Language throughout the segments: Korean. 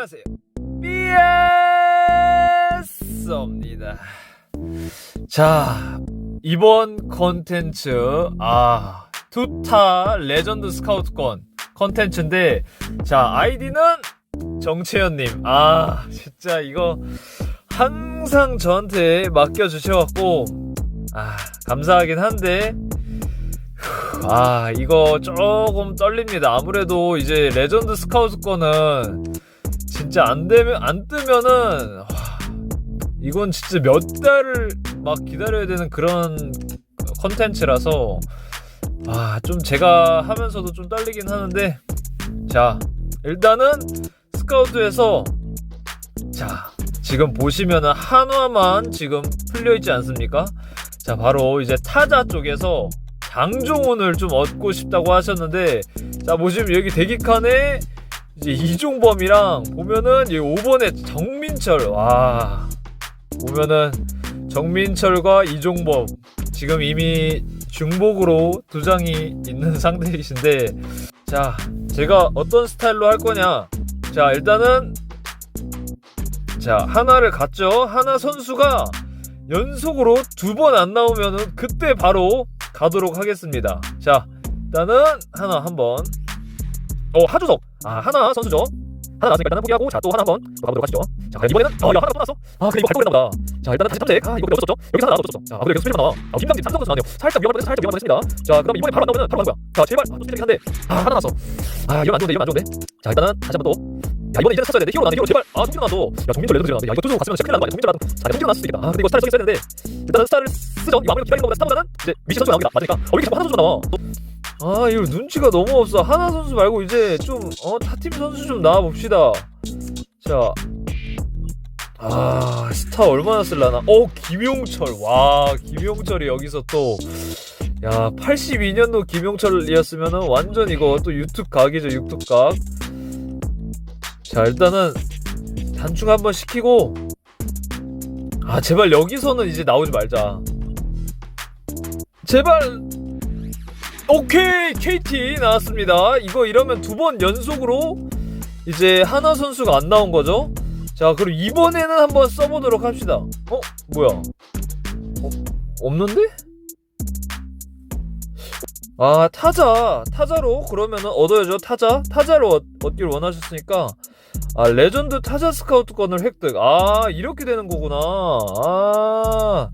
안녕하세요. BS입니다. 자, 이번 컨텐츠, 아, 투타 레전드 스카우트권 컨텐츠인데, 자, 아이디는 정채연님. 아, 진짜 이거 항상 저한테 맡겨주셔갖고, 아, 감사하긴 한데, 아, 이거 조금 떨립니다. 아무래도 이제 레전드 스카우트권은 진짜 안 되면, 안 뜨면은, 와, 이건 진짜 몇 달을 막 기다려야 되는 그런 컨텐츠라서, 아, 좀 제가 하면서도 좀 떨리긴 하는데, 자, 일단은 스카우트에서, 자, 지금 보시면은 한화만 지금 풀려 있지 않습니까? 자, 바로 이제 타자 쪽에서 장종훈을 좀 얻고 싶다고 하셨는데 자 보시면 여기 대기칸에 이제 이종범이랑 보면은 여기 5번에 정민철 와 보면은 정민철과 이종범 지금 이미 중복으로 두 장이 있는 상태이신데 자 제가 어떤 스타일로 할 거냐 자 일단은 자 하나를 갔죠 하나 선수가 연속으로 두 번 안 나오면은 그때 바로 가도록 하겠습니다. 자, 일단은 하나 한번. 어, 하주석. 아, 하나 선수죠. 하나 나왔으니까 일단은 포기하고, 자, 또 하나 한번 또 가보도록 하시죠. 자, 과연 이번에는, 어, 야, 하나 또 나왔어. 아, 그래, 이거 갈 거랬나 보다. 자, 일단은 다시 탐색. 아, 이거 근데 없었죠? 여기서 하나 나왔었죠. 자, 아, 근데 여기서 수비만 나와. 아, 김상진 삼성 선수 나왔네요. 살짝 위험할 뻔했어, 살짝 위험할 뻔했습니다. 자, 그럼 이번에 바로 안 나오면 바로 가는 거야. 자, 제발, 아, 또 수비긴 한데. 아, 하나 나왔어. 아, 이건 안 좋은데, 이건 안 좋은데. 자, 일단은 다시 한번 또. 야, 이번에 이제는 찾아야 돼. 히어로 나네, 히어로 제발. 아, 종민도 나왔어. 야, 종민도 레전드 나왔네. 야, 이거 투수 갔으면 진짜 큰일 나는 거 아니야. 종민도 나왔 자, 종민도 나왔을. 아, 근데 이거 스타를 쓰겠어야 되는데. 일단은 스타를 쓰죠. 이거 아무래도 기다리는 것보다 스타보다는 이제 미시 선수가 나옵니다. 맞으니까. 어, 왜 이렇게 자꾸 하나 선수가 나와? 또 아, 이거 눈치가 너무 없어. 하나 선수 말고 이제 좀, 어, 타팀 선수 좀 나와 봅시다. 자. 아, 스타 얼마나 쓸라나? 어, 김용철. 와, 김용철이 여기서 또. 야, 82년도 김용철이었으면은 완전 이거 또 유튜브 각이죠, 유튜브 각. 자, 일단은 단충 한번 시키고. 아, 제발 여기서는 이제 나오지 말자. 제발 오케이 KT 나왔습니다. 이거 이러면 두 번 연속으로 이제 하나 선수가 안 나온 거죠. 자 그럼 이번에는 한번 써보도록 합시다. 어 뭐야? 어, 없는데? 아 타자 타자로 그러면은 얻어야죠 타자 타자로 얻, 얻길 원하셨으니까 아 레전드 타자 스카우트권을 획득 아 이렇게 되는 거구나 아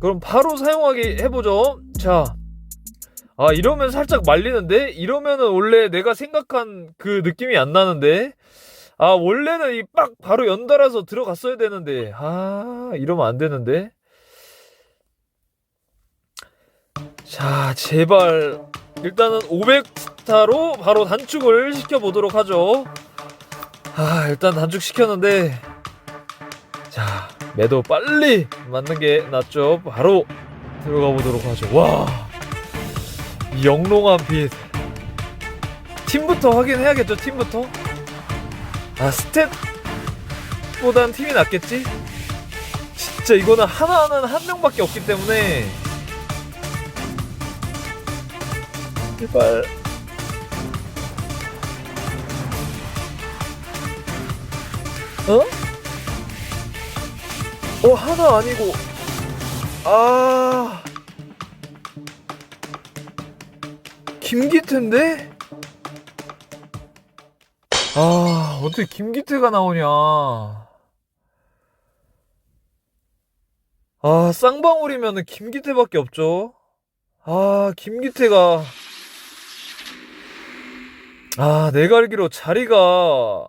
그럼 바로 사용하게 해보죠 자 아 이러면 살짝 말리는데? 이러면은 원래 내가 생각한 그 느낌이 안 나는데? 아 원래는 이 빡 바로 연달아서 들어갔어야 되는데. 아 이러면 안 되는데? 자 제발. 일단은 500스타로 바로 단축을 시켜보도록 하죠. 아 일단 단축 시켰는데. 자 매도 빨리 맞는 게 낫죠. 바로 들어가 보도록 하죠. 와! 이 영롱한 빛 팀부터 확인해야겠죠 팀부터? 아 스탯보단 팀이 낫겠지? 진짜 이거는 하나는 한 명밖에 없기 때문에. 제발. 어? 어 하나 아니고. 아 김기태인데? 아, 어떻게 김기태가 나오냐. 아, 쌍방울이면은 김기태밖에 없죠. 아, 김기태가. 아, 내가 알기로 자리가